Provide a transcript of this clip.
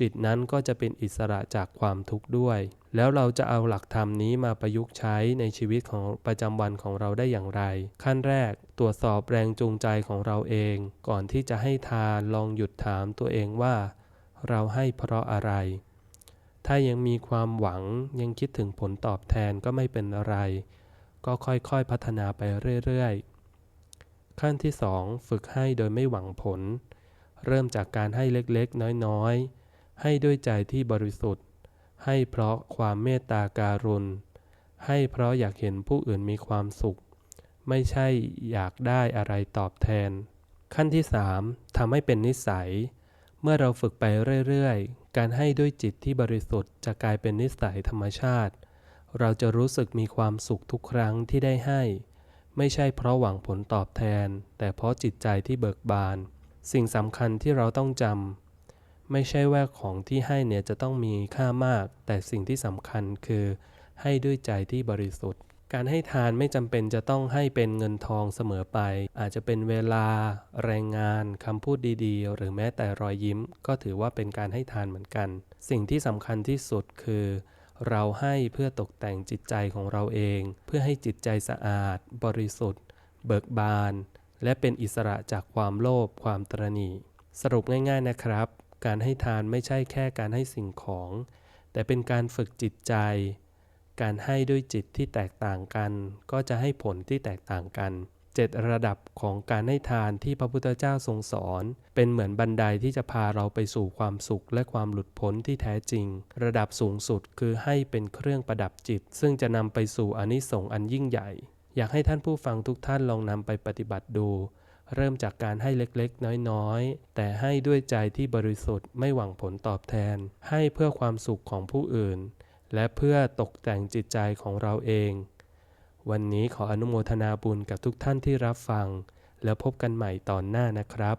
จิตนั้นก็จะเป็นอิสระจากความทุกข์ด้วย แล้วเราจะเอาหลักธรรมนี้มาประยุกต์ใช้ในชีวิตของประจำวันของเราได้อย่างไร ขั้นแรกตรวจสอบแรงจูงใจของเราเอง ก่อนที่จะให้ทานลองหยุดถามตัวเองว่า เราให้เพราะอะไร ถ้ายังมีความหวังยังคิดถึงผลตอบแทนก็ไม่เป็นอะไร ก็ค่อยๆพัฒนาไปเรื่อยๆ ขั้นที่ 2 ฝึกให้โดยไม่หวังผล เริ่มจากการให้เล็กๆ น้อยๆ ให้ด้วยใจที่บริสุทธิ์ ให้เพราะความเมตตาการุณ ให้เพราะอยากเห็นผู้อื่นมีความสุข ไม่ใช่อยากได้อะไรตอบแทน ขั้นที่ 3ทำให้เป็นนิสัย เมื่อเราฝึกไปเรื่อยๆ การให้ด้วยจิตที่บริสุทธิ์จะกลายเป็นนิสัยธรรมชาติ เราจะรู้สึกมีความสุขทุกครั้งที่ได้ให้ ไม่ใช่เพราะหวังผลตอบแทน แต่เพราะจิตใจที่เบิกบาน สิ่งสำคัญที่เราต้องจำ ไม่ใช่ว่าของที่ให้เนี่ยจะต้องมีค่ามาก แต่สิ่งที่สำคัญคือ ให้ด้วยใจที่บริสุทธิ์ การให้ทานไม่จำเป็นจะต้องให้เป็นเงินทองเสมอไป อาจจะเป็นเวลา แรงงานคำพูดดีๆ หรือแม้แต่รอยยิ้ม ก็ถือว่าเป็นการให้ทานเหมือนกัน สิ่งที่สำคัญที่สุดคือเราให้เพื่อตกแต่งจิตใจของเราเอง เพื่อให้จิตใจสะอาด บริสุทธิ์ เบิกบาน และเป็นอิสระจากความโลภความตรณี สรุปง่ายๆนะครับ การให้ทานไม่ใช่แค่การให้สิ่งของ แต่เป็นการฝึกจิตใจ การให้ด้วยจิตที่แตกต่างกัน ก็จะให้ผลที่แตกต่างกันเจ็ดระดับของการให้ทานที่พระพุทธเจ้าทรงสอน เป็นเหมือนบันไดที่จะพาเราไปสู่ความสุขและความหลุดพ้นที่แท้จริง ระดับสูงสุดคือให้เป็นเครื่องประดับจิต ซึ่งจะนำไปสู่อนิสงส์อันยิ่งใหญ่ อยากให้ท่านผู้ฟังทุกท่านลองนำไปปฏิบัติดู เริ่มจากการให้เล็กๆ น้อยๆ แต่ให้ด้วยใจที่บริสุทธิ์ไม่หวังผลตอบแทน ให้เพื่อความสุขของผู้อื่น และเพื่อตกแต่งจิตใจของเราเอง วันนี้ขออนุโมทนาบุญกับทุกท่านที่รับฟัง แล้วพบกันใหม่ตอนหน้านะครับ